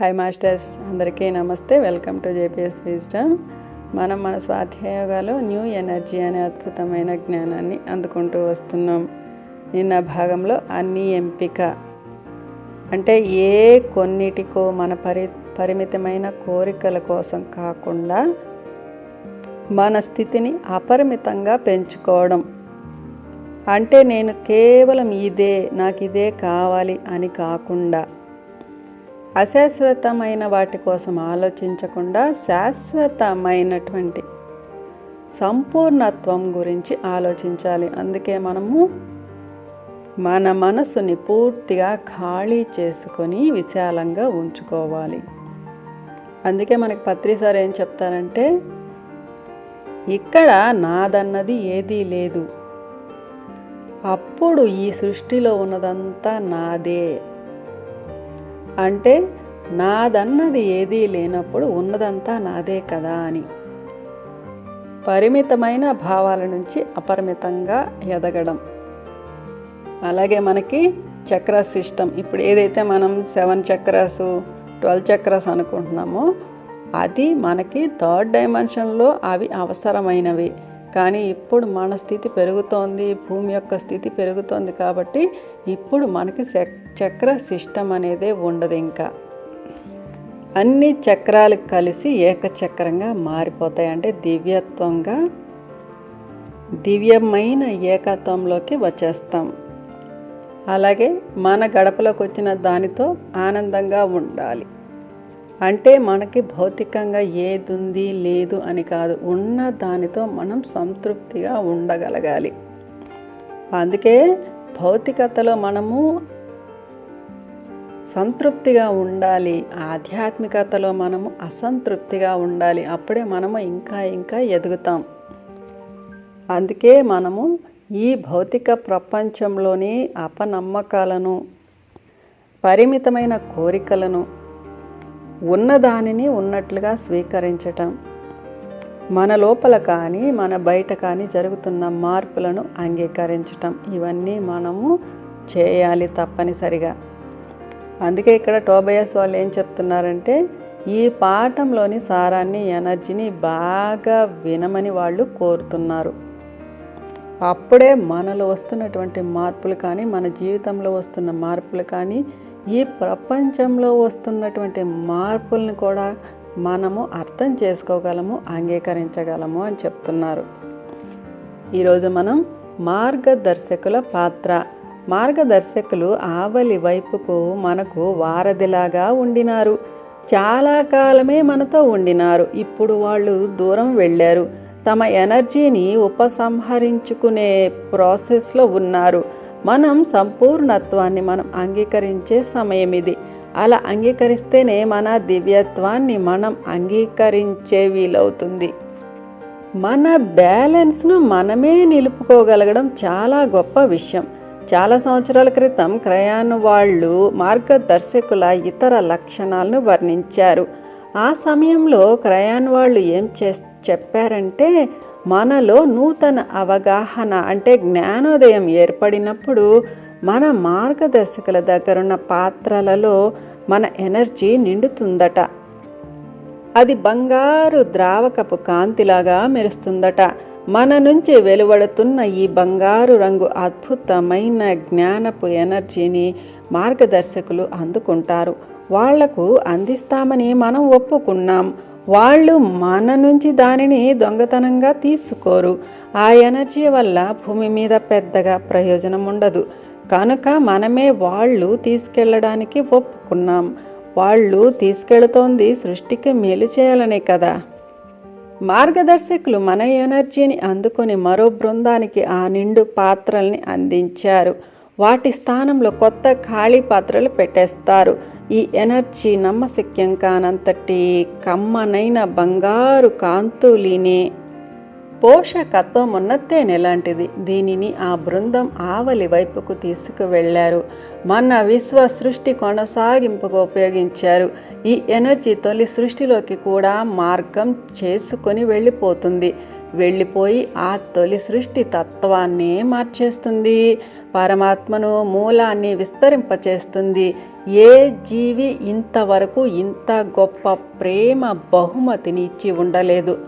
Hi masters అందరికీ నమస్తే. Welcome to JPS wisdom మనం మన స్వాధ్యాయోగాలో న్యూ ఎనర్జీ అనే అద్భుతమైన జ్ఞానాన్ని అందుకుంటూ వస్తున్నాం. నిన్న భాగంలో అన్ని ఎంపిక. అంటే ఏ కొన్నిటికో మన పరి పరిమితమైన కోరికల కోసం కాకుండా మన స్థితిని అపరిమితంగా పెంచుకోవడం. అంటే నేను కేవలం ఇదే నాకు ఇదే కావాలి అని కాకుండా అశాశ్వతమైన వాటి కోసం ఆలోచించకుండా శాశ్వతమైనటువంటి సంపూర్ణత్వం గురించి ఆలోచించాలి. అందుకే మనము మన మనసుని పూర్తిగా ఖాళీ చేసుకొని విశాలంగా ఉంచుకోవాలి. అందుకే మనకి పత్రి సార్ ఏం చెప్తారంటే ఇక్కడ నాదన్నది ఏదీ లేదు. అప్పుడు ఈ సృష్టిలో ఉన్నదంతా నాదే. అంటే నాదన్నది ఏదీ లేనప్పుడు ఉన్నదంతా నాదే కదా అని. పరిమితమైన భావాల నుంచి అపరిమితంగా ఎదగడం. అలాగే మనకి చక్ర సిస్టమ్ ఇప్పుడు ఏదైతే మనం సెవెన్ చక్రస్ ట్వెల్వ్ చక్రస్ అనుకుంటున్నామో అది మనకి థర్డ్ డైమెన్షన్లో అవి అవసరమైనవి. కానీ ఇప్పుడు మన స్థితి పెరుగుతోంది భూమి యొక్క స్థితి పెరుగుతోంది కాబట్టి ఇప్పుడు మనకి చక్ర సిస్టమ్ అనేదే ఉండదు ఇంకా. అన్ని చక్రాలు కలిసి ఏకచక్రంగా మారిపోతాయి. అంటే దివ్యత్వంగా దివ్యమైన ఏకత్వంలోకి వచ్చేస్తాం. అలాగే మన గడపలోకి వచ్చిన దానితో ఆనందంగా ఉండాలి. అంటే మనకి భౌతికంగా ఏది ఉంది లేదు అని కాదు. ఉన్న దానితో మనం సంతృప్తిగా ఉండగలగాలి. అందుకే భౌతికతలో మనము సంతృప్తిగా ఉండాలి. ఆధ్యాత్మికతలో మనము అసంతృప్తిగా ఉండాలి. అప్పుడే మనము ఇంకా ఇంకా ఎదుగుతాం. అందుకే మనము ఈ భౌతిక ప్రపంచంలోని అపనమ్మకాలను పరిమితమైన కోరికలను ఉన్నదానిని ఉన్నట్లుగా స్వీకరించటం. మన లోపల కానీ మన బయట కానీ జరుగుతున్న మార్పులను అంగీకరించటం. ఇవన్నీ మనము చేయాలి తప్పనిసరిగా. అందుకే ఇక్కడ టోబయస్ వాళ్ళు ఏం చెప్తున్నారంటే ఈ పాఠంలోని సారాన్ని ఎనర్జీని బాగా వినమని వాళ్ళు కోరుతున్నారు. అప్పుడే మనలో వస్తున్నటువంటి మార్పులు కానీ మన జీవితంలో వస్తున్న మార్పులు కానీ ఈ ప్రపంచంలో వస్తున్నటువంటి మార్పుల్ని కూడా మనము అర్థం చేసుకోగలము అంగీకరించగలము అని చెప్తున్నారు. ఈరోజు మనం మార్గదర్శకుల పాత్ర. మార్గదర్శకులు ఆవలి వైపుకు మనకు వారధిలాగా ఉండినారు. చాలా కాలమే మనతో ఉండినారు. ఇప్పుడు వాళ్ళు దూరం వెళ్ళారు. తమ ఎనర్జీని ఉపసంహరించుకునే ప్రాసెస్లో ఉన్నారు. మనం సంపూర్ణత్వాన్ని మనం అంగీకరించే సమయం ఇది అలా అంగీకరిస్తేనే మన దివ్యత్వాన్ని మనం అంగీకరించే వీలవుతుంది. మన బ్యాలెన్స్ను మనమే నిలుపుకోగలగడం చాలా గొప్ప విషయం. చాలా సంవత్సరాల క్రితం క్రయాన్ వాళ్ళు మార్గదర్శకుల ఇతర లక్షణాలను వర్ణించారు. ఆ సమయంలో క్రయాన్ వాళ్ళు ఏం చే చెప్పారంటే మనలో నూతన అవగాహన అంటే జ్ఞానోదయం ఏర్పడినప్పుడు మన మార్గదర్శకుల దగ్గరున్న పాత్రలలో మన ఎనర్జీ నిండుతుందట. అది బంగారు ద్రావకపు కాంతిలాగా మెరుస్తుందట. మన నుంచి వెలువడుతున్న ఈ బంగారు రంగు అద్భుతమైన జ్ఞానపు ఎనర్జీని మార్గదర్శకులు అందుకుంటారు. వాళ్ళకు అందిస్తామని మనం ఒప్పుకున్నాం. వాళ్ళు మన నుంచి దానిని దొంగతనంగా తీసుకోరు. ఆ ఎనర్జీ వల్ల భూమి మీద పెద్దగా ప్రయోజనం ఉండదు. కనుక మనమే వాళ్ళు తీసుకెళ్ళడానికి ఒప్పుకున్నాం. వాళ్ళు తీసుకెళుతోంది సృష్టికి మేలు చేయాలనే కదా. మార్గదర్శకులు మన ఎనర్జీని అందుకొని మరో బృందానికి ఆ నిండు పాత్రల్ని అందించారు. వాటి స్థానంలో కొత్త ఖాళీ పాత్రలు పెట్టేస్తారు. ఈ ఎనర్జీ నమ్మశక్యం కానంతటి కమ్మనైన బంగారు కాంతులినే పోషకత్వం ఉన్న తేనె లాంటిది దీనిని ఆ బృందం ఆవలి వైపుకు తీసుకువెళ్ళారు. మన విశ్వ సృష్టి కొనసాగింపుకు ఉపయోగించారు. ఈ ఎనర్జీ తొలి సృష్టిలోకి కూడా మార్గం చేసుకొని వెళ్ళిపోతుంది. వెళ్ళిపోయి ఆ తొలి సృష్టి తత్వాన్ని మార్చేస్తుంది. పరమాత్మను మూలాన్ని విస్తరింపచేస్తుంది. ఏ జీవి ఇంతవరకు ఇంత గొప్ప ప్రేమ బహుమతిని ఇచ్చి ఉండలేదు.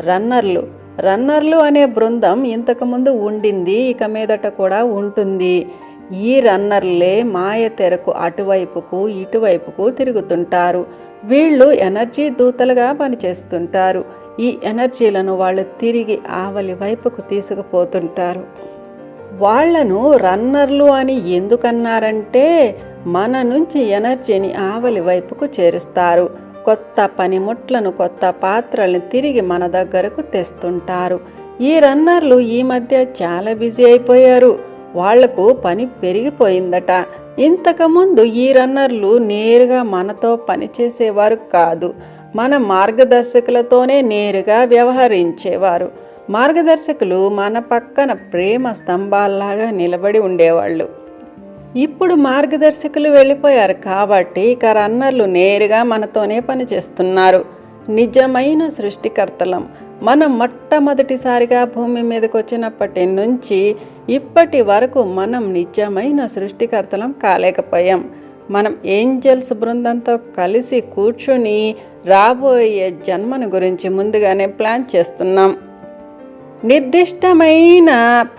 రన్నర్లు రన్నర్లు అనే బృందం ఇంతకుముందు ఉండింది ఇక మీదట కూడా ఉంటుంది. ఈ రన్నర్లే మాయ తెరకు అటువైపుకు ఇటువైపుకు తిరుగుతుంటారు. వీళ్ళు ఎనర్జీ దూతలుగా పనిచేస్తుంటారు. ఈ ఎనర్జీలను వాళ్ళు తిరిగి ఆవలి వైపుకు తీసుకుపోతుంటారు. వాళ్ళను రన్నర్లు అని ఎందుకన్నారంటే మన నుంచి ఎనర్జీని ఆవలి వైపుకు చేరుస్తారు. కొత్త పనిముట్లను కొత్త పాత్రల్ని తిరిగి మన దగ్గరకు తెస్తుంటారు. ఈ రన్నర్లు ఈ మధ్య చాలా బిజీ అయిపోయారు. వాళ్ళకు పని పెరిగిపోయిందట. ఇంతకుముందు ఈ రన్నర్లు నేరుగా మనతో పనిచేసేవారు కాదు. మన మార్గదర్శకులతోనే నేరుగా వ్యవహరించేవారు. మార్గదర్శకులు మన పక్కన ప్రేమ స్తంభాల్లాగా నిలబడి ఉండేవాళ్ళు. ఇప్పుడు మార్గదర్శకులు వెళ్ళిపోయారు కాబట్టి ఇక రన్నర్లు నేరుగా మనతోనే పనిచేస్తున్నారు. నిజమైన సృష్టికర్తలం. మనం మొట్టమొదటిసారిగా భూమి మీదకి వచ్చినప్పటి నుంచి ఇప్పటి వరకు మనం నిజమైన సృష్టికర్తలం కాలేకపోయాం. మనం ఏంజల్స్ బృందంతో కలిసి కూర్చుని రాబోయే జన్మను గురించి ముందుగానే ప్లాన్ చేస్తున్నాం. నిర్దిష్టమైన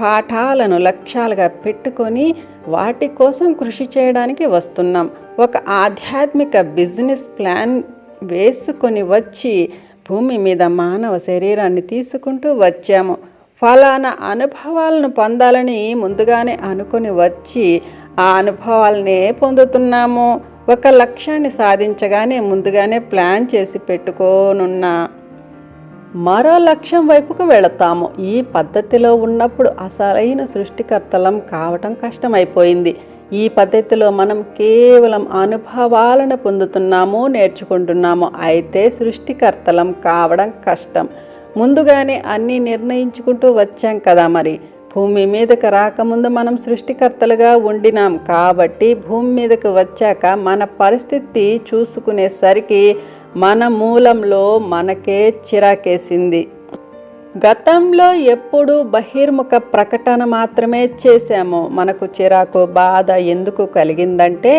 పాఠాలను లక్ష్యాలుగా పెట్టుకొని వాటి కోసం కృషి చేయడానికి వస్తున్నాం. ఒక ఆధ్యాత్మిక బిజినెస్ ప్లాన్ వేసుకొని వచ్చి భూమి మీద మానవ శరీరాన్ని తీసుకుంటూ వచ్చాము. ఫలానా అనుభవాలను పొందాలని ముందుగానే అనుకుని వచ్చి ఆ అనుభవాలనే పొందుతున్నాము. ఒక లక్ష్యాన్ని సాధించగానే ముందుగానే ప్లాన్ చేసి పెట్టుకోనున్నా మరో లక్ష్యం వైపుకు వెళతాము. ఈ పద్ధతిలో ఉన్నప్పుడు అసలైన సృష్టికర్తలం కావటం కష్టమైపోయింది. ఈ పద్ధతిలో మనం కేవలం అనుభవాలను పొందుతున్నాము నేర్చుకుంటున్నాము. అయితే సృష్టికర్తలం కావడం కష్టం. ముందుగానే అన్నీ నిర్ణయించుకుంటూ వచ్చాం కదా మరి. భూమి మీదకు రాకముందు మనం సృష్టికర్తలుగా ఉండినాం కాబట్టి భూమి మీదకు వచ్చాక మన పరిస్థితి చూసుకునేసరికి మన మూలంలో మనకే చిరాకేసింది. గతంలో ఎప్పుడు బహిర్ముఖ ప్రకటన మాత్రమే చేశాము. మనకు చిరాకు బాధ ఎందుకు కలిగిందంటే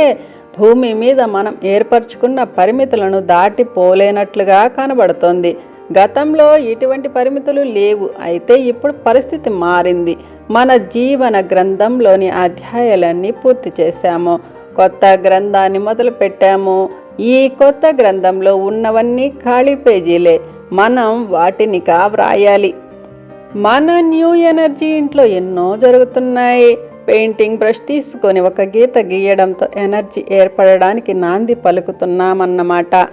భూమి మీద మనం ఏర్పరచుకున్న పరిమితులను దాటిపోలేనట్లుగా కనబడుతోంది. గతంలో ఇటువంటి పరిమితులు లేవు. అయితే ఇప్పుడు పరిస్థితి మారింది. మన జీవన గ్రంథంలోని అధ్యాయాలన్నీ పూర్తి చేశాము. కొత్త గ్రంథాన్ని మొదలు పెట్టాము. ఈ కొత్త గ్రంథంలో ఉన్నవన్నీ ఖాళీ పేజీలే. మనం వాటిని వ్రాయాలి మన న్యూ ఎనర్జీ ఇంట్లో ఎన్నో జరుగుతున్నాయి. పెయింటింగ్ బ్రష్ తీసుకొని ఒక గీత గీయడంతో ఎనర్జీ ఏర్పడడానికి నాంది పలుకుతున్నామన్నమాట.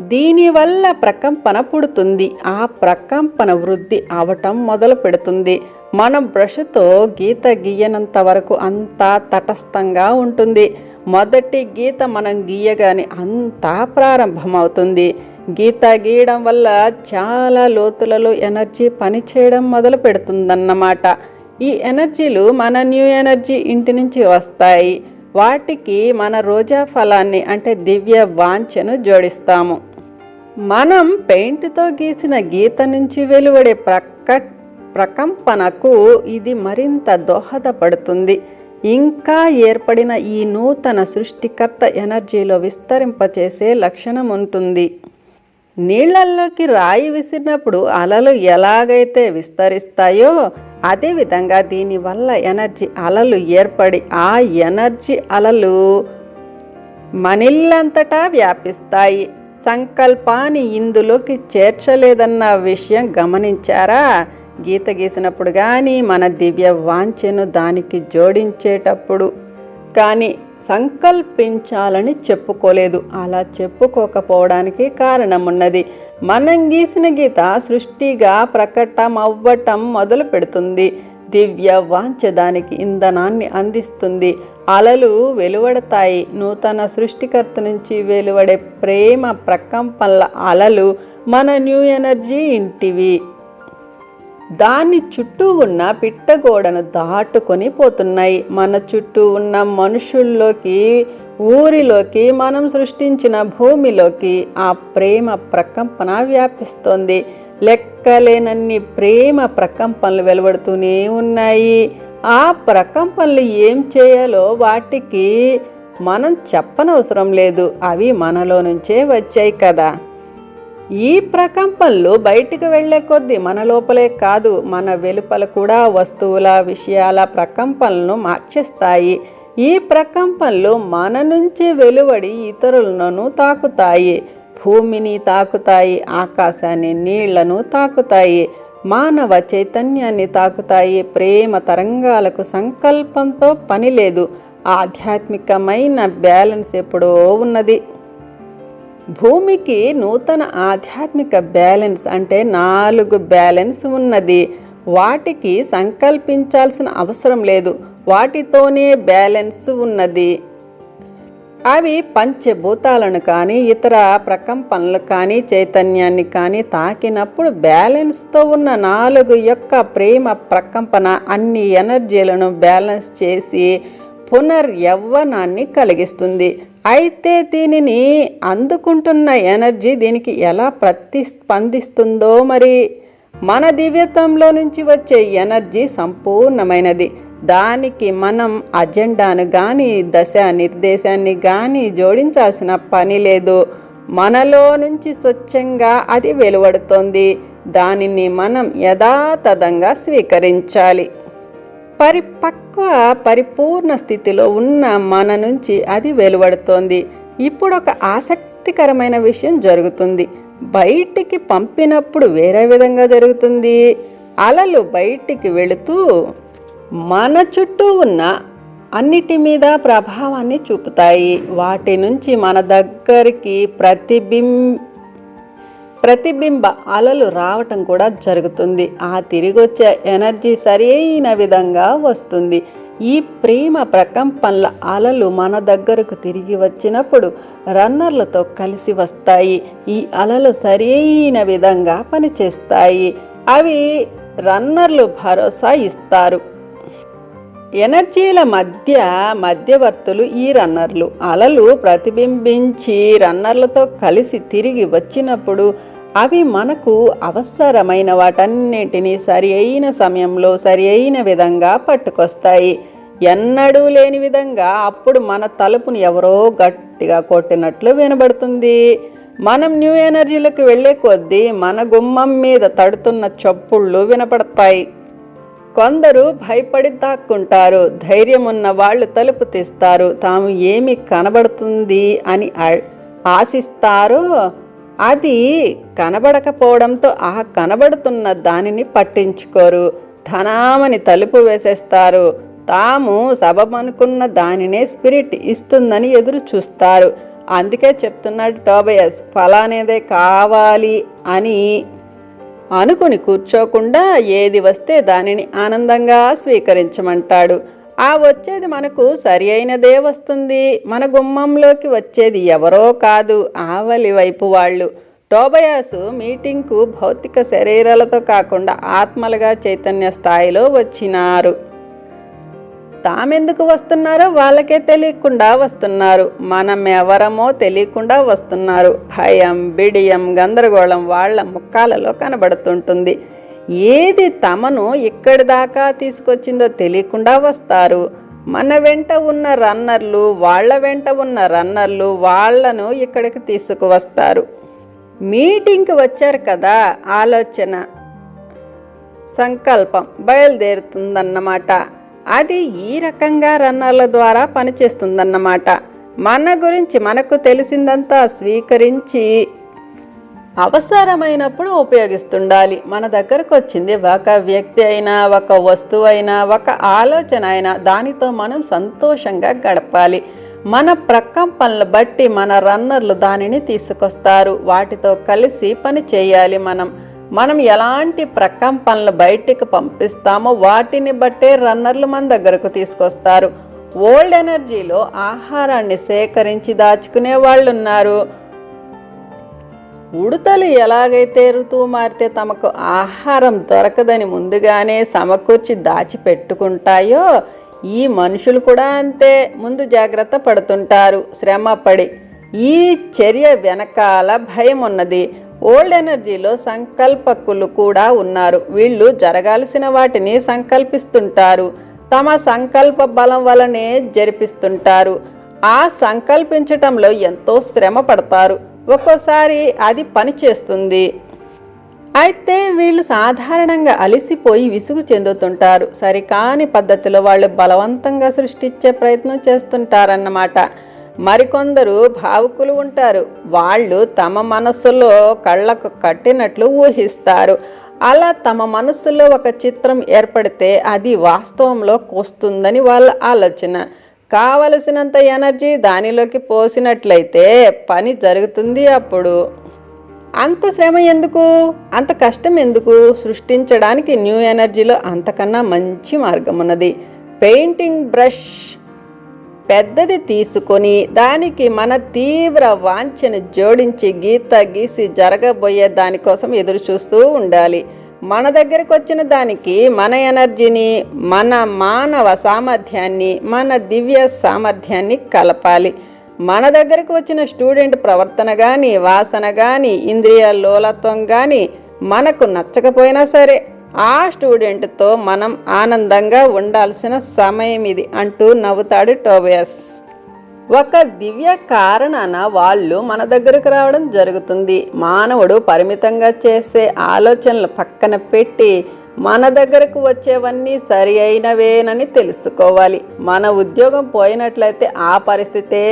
దీనివల్ల ప్రకంపన పుడుతుంది. ఆ ప్రకంపన వృద్ధి అవటం మొదలు పెడుతుంది. మనం బ్రష్తో గీత గీయనంత వరకు అంతా తటస్థంగా ఉంటుంది. మొదటి గీత మనం గీయగానే అంతా ప్రారంభమవుతుంది. గీత గీయడం వల్ల చాలా లోతులలో ఎనర్జీ పనిచేయడం మొదలు పెడుతుందన్నమాట. ఈ ఎనర్జీలు మన న్యూ ఎనర్జీ ఇంటి నుంచి వస్తాయి. వాటికి మన రోజా ఫలాన్ని అంటే దివ్య వాంఛను జోడిస్తాము. మనం పెయింట్తో గీసిన గీత నుంచి వెలువడే ప్రక ప్రకంపనకు ఇది మరింత దోహదపడుతుంది. ఇంకా ఏర్పడిన ఈ నూతన సృష్టికర్త ఎనర్జీలో విస్తరింపచేసే లక్షణం ఉంటుంది. నీళ్ళల్లోకి రాయి విసిరినప్పుడు అలలు ఎలాగైతే విస్తరిస్తాయో అదేవిధంగా దీనివల్ల ఎనర్జీ అలలు ఏర్పడి ఆ ఎనర్జీ అలలు మనిళ్ళంతటా వ్యాపిస్తాయి. సంకల్పాన్ని ఇందులోకి చేర్చలేదన్న విషయం గమనించారా? గీత గీసినప్పుడు కానీ మన దివ్య వాంఛను దానికి జోడించేటప్పుడు. కానీ సంకల్పించాలని చెప్పుకోలేదు. అలా చెప్పుకోకపోవడానికి కారణం ఉన్నది మనం గీసిన గీత సృష్టిగా ప్రకటం అవ్వటం మొదలు పెడుతుంది దివ్య వాంఛ దానికి ఇంధనాన్ని అందిస్తుంది. అలలు వెలువడతాయి. నూతన సృష్టికర్త నుంచి వెలువడే ప్రేమ ప్రకంపనల అలలు మన న్యూ ఎనర్జీ ఇంటివి. దాని చుట్టూ ఉన్న పిట్టగోడను దాటుకొని పోతున్నాయి. మన చుట్టూ ఉన్న మనుషుల్లోకి ఊరిలోకి మనం సృష్టించిన భూమిలోకి ఆ ప్రేమ ప్రకంపన వ్యాపిస్తోంది. లెక్కలేనన్ని ప్రేమ ప్రకంపనలు వెలువడుతూనే ఉన్నాయి. ఆ ప్రకంపనలు ఏం చేయాలో వాటికి మనం చెప్పనవసరం లేదు. అవి మనలో నుంచే వచ్చాయి కదా. ఈ ప్రకంపనలు బయటికి వెళ్ళే కొద్దీ మన లోపలే కాదు మన వెలుపల కూడా వస్తువుల విషయాల ప్రకంపనలను మార్చేస్తాయి. ఈ ప్రకంపనలు మన నుంచి వెలువడి ఇతరులను తాకుతాయి. భూమిని తాకుతాయి ఆకాశాన్ని నీళ్ళను తాకుతాయి. మానవ చైతన్యాన్ని తాకుతాయి ప్రేమ తరంగాలకు సంకల్పంతో పని లేదు. ఆధ్యాత్మికమైన బ్యాలెన్స్ ఎప్పుడో ఉన్నది. భూమికి నూతన ఆధ్యాత్మిక బ్యాలెన్స్ అంటే నాలుగు బ్యాలెన్స్ ఉన్నది. వాటికి సంకల్పించాల్సిన అవసరం లేదు. వాటితోనే బ్యాలెన్స్ ఉన్నది. అవి పంచభూతాలను కానీ ఇతర ప్రకంపనలు కానీ చైతన్యాన్ని కానీ తాకినప్పుడు బ్యాలెన్స్తో ఉన్న నాలుగు యొక్క ప్రేమ ప్రకంపన అన్ని ఎనర్జీలను బ్యాలెన్స్ చేసి పునర్యవ్వనాన్ని కలిగిస్తుంది. అయితే దీనిని అందుకుంటున్న ఎనర్జీ దీనికి ఎలా ప్రతిస్పందిస్తుందో మరి మన దివ్యత్వంలో నుంచి వచ్చే ఎనర్జీ సంపూర్ణమైనది. దానికి మనం అజెండాను కానీ దశ నిర్దేశాన్ని కానీ జోడించాల్సిన పని లేదు. మనలో నుంచి స్వచ్ఛంగా అది వెలువడుతోంది. దానిని మనం యథాతథంగా స్వీకరించాలి. పరిపక్వ పరిపూర్ణ స్థితిలో ఉన్న మన నుంచి అది వెలువడుతోంది. ఇప్పుడు ఒక ఆసక్తికరమైన విషయం జరుగుతుంది. బయటికి పంపినప్పుడు వేరే విధంగా జరుగుతుంది. అలలు బయటికి వెళుతూ మన చుట్టూ ఉన్న అన్నిటి మీద ప్రభావాన్ని చూపుతాయి. వాటి నుంచి మన దగ్గరికి ప్రతిబిం ప్రతిబింబ అలలు రావటం కూడా జరుగుతుంది. ఆ తిరిగొచ్చే ఎనర్జీ సరైన విధంగా వస్తుంది. ఈ ప్రేమ ప్రకంపనల అలలు మన దగ్గరకు తిరిగి వచ్చినప్పుడు రన్నర్లతో కలిసి వస్తాయి. ఈ అలలు సరైన విధంగా పనిచేస్తాయి. అవి రన్నర్లు భరోసా ఇస్తారు. ఎనర్జీల మధ్య మధ్యవర్తులు ఈ రన్నర్లు. అలలు ప్రతిబింబించి రన్నర్లతో కలిసి తిరిగి వచ్చినప్పుడు అవి మనకు అవసరమైన వాటన్నిటినీ సరి అయిన సమయంలో సరి అయిన విధంగా పట్టుకొస్తాయి. ఎన్నడూ లేని విధంగా అప్పుడు మన తలుపును ఎవరో గట్టిగా కొట్టినట్లు వినబడుతుంది. మనం న్యూ ఎనర్జీలకు వెళ్ళే కొద్దీ మన గుమ్మం మీద తడుతున్న చప్పుళ్ళు వినపడతాయి. కొందరు భయపడి దాక్కుంటారు ధైర్యం ఉన్న వాళ్ళు తలుపు తీస్తారు తాము ఏమి కనబడుతుంది అని ఆశిస్తారో అది కనబడకపోవడంతో ఆ కనబడుతున్న దానిని పట్టించుకోరు ధనామని తలుపు వేసేస్తారు తాము సబమనుకున్న దానినే స్పిరిట్ ఇస్తుందని ఎదురు చూస్తారు. అందుకే చెప్తున్నాడు టోబయస్ ఫలానేదే కావాలి అని అనుకుని కూర్చోకుండా ఏది వస్తే దానిని ఆనందంగా స్వీకరించమంటాడు. ఆ వచ్చేది మనకు సరి అయినదే వస్తుంది. మన గుమ్మంలోకి వచ్చేది ఎవరో కాదు ఆవలి వైపు వాళ్ళు. టోబయాసు మీటింగ్కు భౌతిక శరీరాలతో కాకుండా ఆత్మలుగా చైతన్య స్థాయిలో వచ్చినారు. తామెందుకు వస్తున్నారో వాళ్ళకే తెలియకుండా వస్తున్నారు. మనం ఎవరమో తెలియకుండా వస్తున్నారు. భయం బిడియం గందరగోళం వాళ్ళ ముఖాలలో కనబడుతుంటుంది. ఏది తమను ఇక్కడి దాకా తీసుకొచ్చిందో తెలియకుండా వస్తారు. మన వెంట ఉన్న రన్నర్లు వాళ్ళ వెంట ఉన్న రన్నర్లు వాళ్ళను ఇక్కడికి తీసుకువస్తారు. మీటింగ్కి వచ్చారు కదా ఆలోచన సంకల్పం బయలుదేరుతుందన్నమాట. అది ఈ రకంగా రన్నర్ల ద్వారా పనిచేస్తుందన్నమాట. మన గురించి మనకు తెలిసిందంతా స్వీకరించి అవసరమైనప్పుడు ఉపయోగిస్తుండాలి. మన దగ్గరకు వచ్చింది ఒక వ్యక్తి అయినా ఒక వస్తువు అయినా ఒక ఆలోచన అయినా దానితో మనం సంతోషంగా గడపాలి. మన ప్రకంపనలు బట్టి మన రన్నర్లు దానిని తీసుకొస్తారు. వాటితో కలిసి పని చేయాలి మనం. మనం ఎలాంటి ప్రకంపనలు బయటికి పంపిస్తామో వాటిని బట్టే రన్నర్లు మన దగ్గరకు తీసుకొస్తారు. ఓల్డ్ ఎనర్జీలో ఆహారాన్ని సేకరించి దాచుకునే వాళ్ళు ఉన్నారు ఉడతలు ఎలాగైతే ఋతువు మారితే తమకు ఆహారం దొరకదని ముందుగానే సమకూర్చి దాచిపెట్టుకుంటాయో ఈ మనుషులు కూడా అంతే. ముందు జాగ్రత్త పడుతుంటారు. శ్రమ పడి ఈ చర్య వెనకాల భయం ఉన్నది ఓల్డ్ ఎనర్జీలో సంకల్పకులు కూడా ఉన్నారు. వీళ్ళు జరగాల్సిన వాటిని సంకల్పిస్తుంటారు. తమ సంకల్ప బలం వలనే జరిపిస్తుంటారు. ఆ సంకల్పించటంలో ఎంతో శ్రమ పడతారు. ఒక్కోసారి అది పని చేస్తుంది. అయితే వీళ్ళు సాధారణంగా అలిసిపోయి విసుగు చెందుతుంటారు. సరికాని పద్ధతిలో వాళ్ళు బలవంతంగా సృష్టించే ప్రయత్నం చేస్తుంటారన్నమాట. మరికొందరు భావుకులు ఉంటారు. వాళ్ళు తమ మనస్సులో కళ్ళకు కట్టినట్లు ఊహిస్తారు. అలా తమ మనస్సులో ఒక చిత్రం ఏర్పడితే అది వాస్తవంలో వస్తుందని వాళ్ళ ఆలోచన. కావలసినంత ఎనర్జీ దానిలోకి పోసినట్లయితే పని జరుగుతుంది అప్పుడు. అంత శ్రమ ఎందుకు? అంత కష్టం ఎందుకు? సృష్టించడానికి న్యూ ఎనర్జీలో అంతకన్నా మంచి మార్గం ఉన్నది పెయింటింగ్ బ్రష్ పెద్దది తీసుకొని దానికి మన తీవ్ర వాంఛను జోడించి గీత గీసి జరగబోయే దానికోసం ఎదురు చూస్తూ ఉండాలి. మన దగ్గరకు వచ్చిన దానికి మన ఎనర్జీని మన మానవ సామర్థ్యాన్ని మన దివ్య సామర్థ్యాన్ని కలపాలి. మన దగ్గరకు వచ్చిన స్టూడెంట్ ప్రవర్తన కానీ వాసన కానీ ఇంద్రియ లోలత్వం కానీ మనకు నచ్చకపోయినా సరే ఆ స్టూడెంట్తో మనం ఆనందంగా ఉండాల్సిన సమయం ఇది అంటూ నవ్వుతాడు టోబియస్. ఒక దివ్య కారణాన వాళ్ళు మన దగ్గరకు రావడం జరుగుతుంది. మానవుడు పరిమితంగా చేసే ఆలోచనలు పక్కన పెట్టి మన దగ్గరకు వచ్చేవన్నీ సరి అయినవేనని తెలుసుకోవాలి. మన ఉద్యోగం పోయినట్లయితే ఆ పరిస్థితే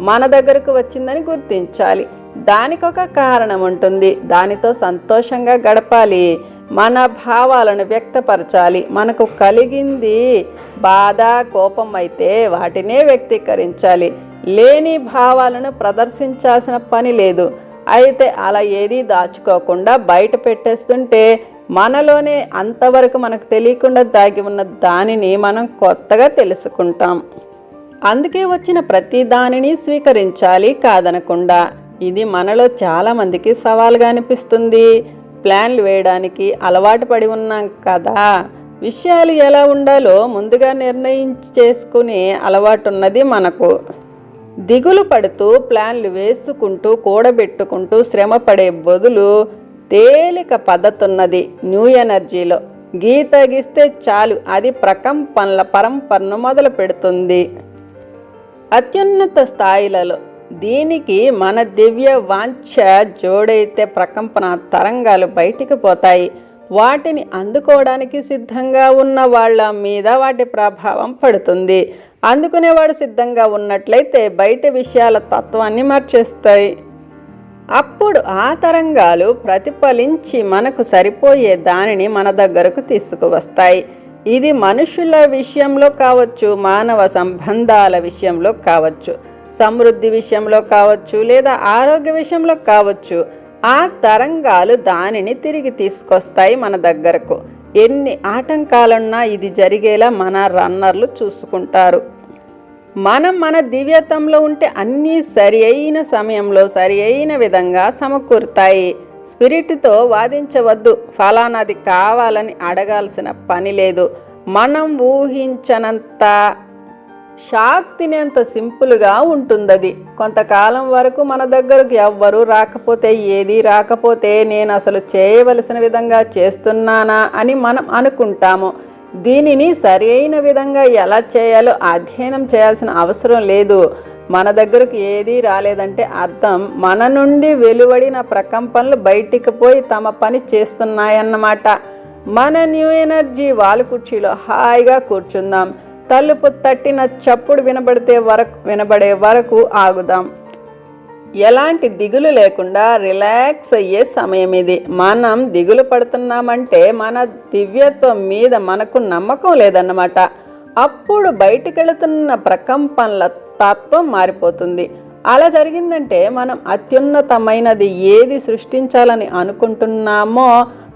మన దగ్గరకు వచ్చిందని గుర్తించాలి. దానికొక కారణం ఉంటుంది దానితో సంతోషంగా గడపాలి. మన భావాలను వ్యక్తపరచాలి. మనకు కలిగింది బాధ కోపం అయితే వాటినే వ్యక్తీకరించాలి. లేని భావాలను ప్రదర్శించాల్సిన పని లేదు. అయితే అలా ఏదీ దాచుకోకుండా బయట పెట్టేస్తుంటే మనలోనే అంతవరకు మనకు తెలియకుండా దాగి ఉన్న దానిని మనం కొత్తగా తెలుసుకుంటాం. అందుకే వచ్చిన ప్రతి దానిని స్వీకరించాలి కాదనకుండా. ఇది మనలో చాలామందికి సవాల్గా అనిపిస్తుంది. ప్లాన్లు వేయడానికి అలవాటు పడి ఉన్నాం కదా. విషయాలు ఎలా ఉండాలో ముందుగా నిర్ణయించి చేసుకునే అలవాటు ఉన్నది మనకు. దిగులు పడుతూ ప్లాన్లు వేసుకుంటూ కూడబెట్టుకుంటూ శ్రమ పడే బదులు తేలిక పద్ధతున్నది న్యూ ఎనర్జీలో. గీత గీస్తే చాలు అది ప్రకంపనల పరంపరను మొదలు పెడుతుంది అత్యున్నత స్థాయిలలో దీనికి మన దివ్య వాంఛ జోడైతే ప్రకంపన తరంగాలు బయటికి పోతాయి. వాటిని అందుకోవడానికి సిద్ధంగా ఉన్న వాళ్ళ మీద వాటి ప్రభావం పడుతుంది. అందుకునేవాడు సిద్ధంగా ఉన్నట్లయితే బయట విషయాల తత్వాన్ని మార్చేస్తాయి. అప్పుడు ఆ తరంగాలు ప్రతిఫలించి మనకు సరిపోయే దానిని మన దగ్గరకు తీసుకువస్తాయి. ఇది మనుషుల విషయంలో కావచ్చు మానవ సంబంధాల విషయంలో కావచ్చు. సమృద్ధి విషయంలో కావచ్చు లేదా ఆరోగ్య విషయంలో కావచ్చు ఆ తరంగాలు దానిని తిరిగి తీసుకొస్తాయి మన దగ్గరకు. ఎన్ని ఆటంకాలున్నా ఇది జరిగేలా మన రన్నర్లు చూసుకుంటారు. మనం మన దివ్యతంలో ఉంటే అన్నీ సరి అయిన సమయంలో సరి అయిన విధంగా సమకూరుతాయి. స్పిరిట్తో వాదించవద్దు. ఫలానాది కావాలని అడగాల్సిన పని లేదు. మనం ఊహించనంత షాక్ తినేంత సింపుల్గా ఉంటుందది. కొంతకాలం వరకు మన దగ్గరకు ఎవ్వరూ రాకపోతే ఏది రాకపోతే నేను అసలు చేయవలసిన విధంగా చేస్తున్నానా అని మనం అనుకుంటాము. దీనిని సరైన విధంగా ఎలా చేయాలో అధ్యయనం చేయాల్సిన అవసరం లేదు. మన దగ్గరకు ఏదీ రాలేదంటే అర్థం మన నుండి వెలువడిన ప్రకంపనలు బయటికి పోయి తమ పని చేస్తున్నాయన్నమాట. మన న్యూ ఎనర్జీ వాళ్ళ కుర్చీలో హాయిగా కూర్చుందాం. తలుపు తట్టిన చప్పుడు వినబడితే వరకు వినబడే వరకు ఆగుదాం. ఎలాంటి దిగులు లేకుండా రిలాక్స్ అయ్యే సమయం ఇది. మనం దిగులు పడుతున్నామంటే మన దివ్యత్వం మీద మనకు నమ్మకం లేదన్నమాట. అప్పుడు బయటికెళుతున్న ప్రకంపనల తత్వం మారిపోతుంది. అలా జరిగిందంటే మనం అత్యున్నతమైనది ఏది సృష్టించాలని అనుకుంటున్నామో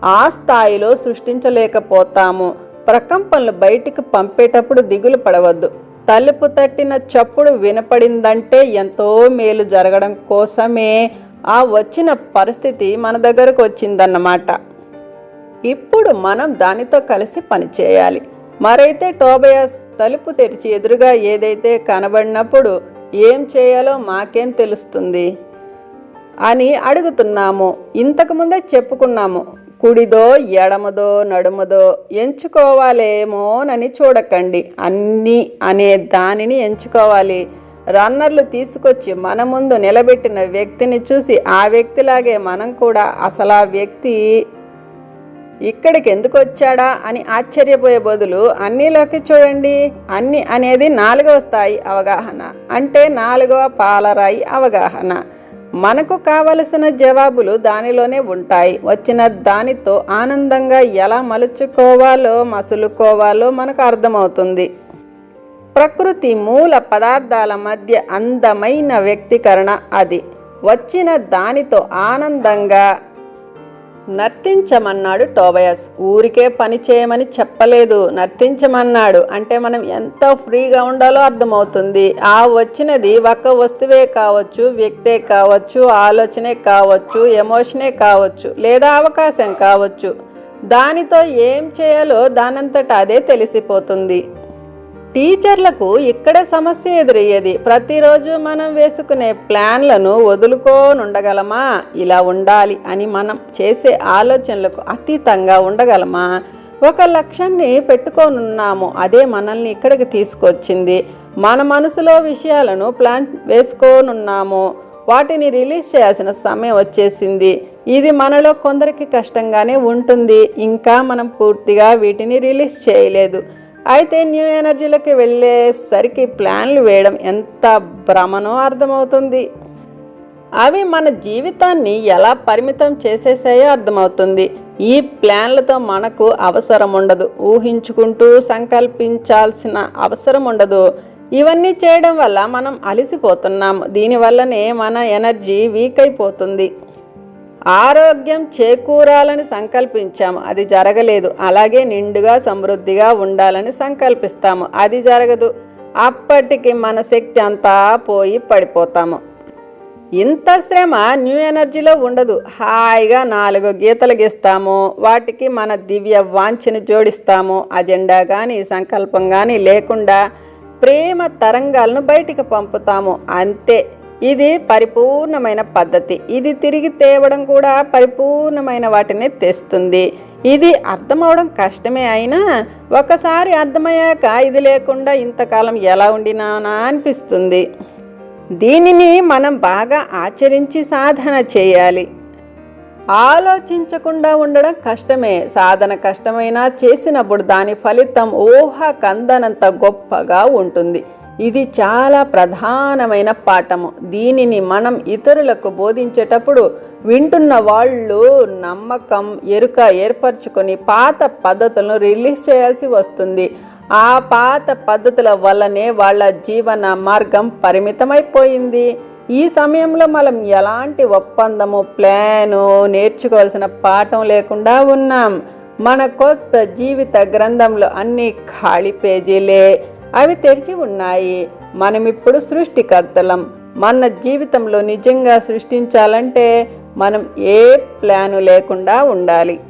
ఆ స్థాయిలో సృష్టించలేకపోతాము. ప్రకంపనలు బయటికి పంపేటప్పుడు దిగులు పడవద్దు. తలుపు తట్టిన చప్పుడు వినపడిందంటే ఎంతో మేలు జరగడం కోసమే ఆ వచ్చిన పరిస్థితి మన దగ్గరకు వచ్చిందన్నమాట. ఇప్పుడు మనం దానితో కలిసి పనిచేయాలి మరైతే టోబయాస్ తలుపు తెరిచి ఎదురుగా ఏదైతే కనబడినప్పుడు ఏం చేయాలో మాకేం తెలుస్తుంది? అని అడుగుతున్నాము. ఇంతకుముందే చెప్పుకున్నాము. కుడిదో ఎడమదో నడుమదో ఎంచుకోవాలేమోనని చూడకండి. అన్నీ అనే దానిని ఎంచుకోవాలి. రన్నర్లు తీసుకొచ్చి మన ముందు నిలబెట్టిన వ్యక్తిని చూసి ఆ వ్యక్తిలాగే మనం కూడా అసలు ఆ వ్యక్తి ఇక్కడికి ఎందుకు వచ్చాడా అని ఆశ్చర్యపోయే బదులు అన్నిలోకి చూడండి. అన్ని అనేది నాలుగవ స్థాయి అవగాహన. అంటే నాలుగవ పాలరాయి అవగాహన. మనకు కావలసిన జవాబులు దానిలోనే ఉంటాయి. వచ్చిన దానితో ఆనందంగా ఎలా మలుచుకోవాలో మసులుకోవాలో మనకు అర్థమవుతుంది. ప్రకృతి మూల పదార్థాల మధ్య అందమైన వ్యక్తీకరణ అది. వచ్చిన దానితో ఆనందంగా నర్తించమన్నాడు టోబయస్. ఊరికే పని చేయమని చెప్పలేదు. నర్తించమన్నాడు. అంటే మనం ఎంత ఫ్రీగా ఉండాలో అర్థమవుతుంది. ఆ వచ్చినది ఒక వస్తువే కావచ్చు వ్యక్తే కావచ్చు ఆలోచనే కావచ్చు ఎమోషనే కావచ్చు లేదా అవకాశం కావచ్చు. దానితో ఏం చేయాలో దానంతట అదే తెలిసిపోతుంది. టీచర్లకు ఇక్కడే సమస్య ఎదురయ్యేది. ప్రతిరోజు మనం వేసుకునే ప్లాన్లను వదులుకోనుండగలమా? ఇలా ఉండాలి అని మనం చేసే ఆలోచనలకు అతీతంగా ఉండగలమా? ఒక లక్ష్యాన్ని పెట్టుకోనున్నాము అదే మనల్ని ఇక్కడికి తీసుకొచ్చింది. మన మనసులో విషయాలను ప్లాన్ వేసుకోనున్నాము. వాటిని రిలీజ్ చేయాల్సిన సమయం వచ్చేసింది. ఇది మనలో కొందరికి కష్టంగానే ఉంటుంది. ఇంకా మనం పూర్తిగా వీటిని రిలీజ్ చేయలేదు. అయితే న్యూ ఎనర్జీలోకి వెళ్ళేసరికి ప్లాన్లు వేయడం ఎంత భ్రమనో అర్థమవుతుంది. అవి మన జీవితాన్ని ఎలా పరిమితం చేసేసాయో అర్థమవుతుంది. ఈ ప్లాన్లతో మనకు అవసరం ఉండదు. ఊహించుకుంటూ సంకల్పించాల్సిన అవసరం ఉండదు. ఇవన్నీ చేయడం వల్ల మనం అలసిపోతున్నాం దీనివల్లనే మన ఎనర్జీ వీక్ అయిపోతుంది. ఆరోగ్యం చేకూరాలని సంకల్పించాము అది జరగలేదు. అలాగే నిండుగా సమృద్ధిగా ఉండాలని సంకల్పిస్తాము. అది జరగదు. అప్పటికి మన శక్తి అంతా పోయి పడిపోతాము. ఇంత శ్రమ న్యూ ఎనర్జీలో ఉండదు. హాయిగా నాలుగు గీతలు గీస్తాము. వాటికి మన దివ్య వాంఛని జోడిస్తాము. అజెండా కానీ సంకల్పం కానీ లేకుండా ప్రేమ తరంగాలను బయటికి పంపుతాము. అంతే. ఇది పరిపూర్ణమైన పద్ధతి. ఇది తిరిగి తేవడం కూడా పరిపూర్ణమైన వాటిని తెస్తుంది. ఇది అర్థమవడం కష్టమే అయినా ఒకసారి అర్థమయ్యాక ఇది లేకుండా ఇంతకాలం ఎలా ఉండినానా అనిపిస్తుంది. దీనిని మనం బాగా ఆచరించి సాధన చేయాలి. ఆలోచించకుండా ఉండడం కష్టమే. సాధన కష్టమైనా చేసినప్పుడు దాని ఫలితం ఊహ కందనంత గొప్పగా ఉంటుంది. ఇది చాలా ప్రధానమైన పాఠము. దీనిని మనం ఇతరులకు బోధించేటప్పుడు వింటున్న వాళ్ళు నమ్మకం ఎరుక ఏర్పరచుకొని పాత పద్ధతులను రిలీజ్ చేయాల్సి వస్తుంది. ఆ పాత పద్ధతుల వల్లనే వాళ్ళ జీవన మార్గం పరిమితమైపోయింది. ఈ సమయంలో మనం ఎలాంటి ఒప్పందము ప్లాను నేర్చుకోవాల్సిన పాఠం లేకుండా ఉన్నాం. మన కొత్త జీవిత గ్రంథంలో అన్ని ఖాళీ పేజీలే. అవి తెరిచి ఉన్నాయి. మనం ఇప్పుడు సృష్టికర్తలం. మన జీవితంలో నిజంగా సృష్టించాలంటే మనం ఏ ప్లాను లేకుండా ఉండాలి.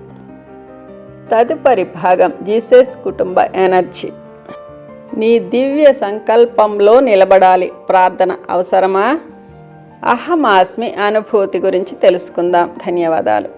తదుపరి భాగం జీసస్ కుటుంబ ఎనర్జీ. నీ దివ్య సంకల్పంలో నిలబడాలి. ప్రార్థన అవసరమా? అహమాస్మి అనుభూతి గురించి తెలుసుకుందాం. ధన్యవాదాలు.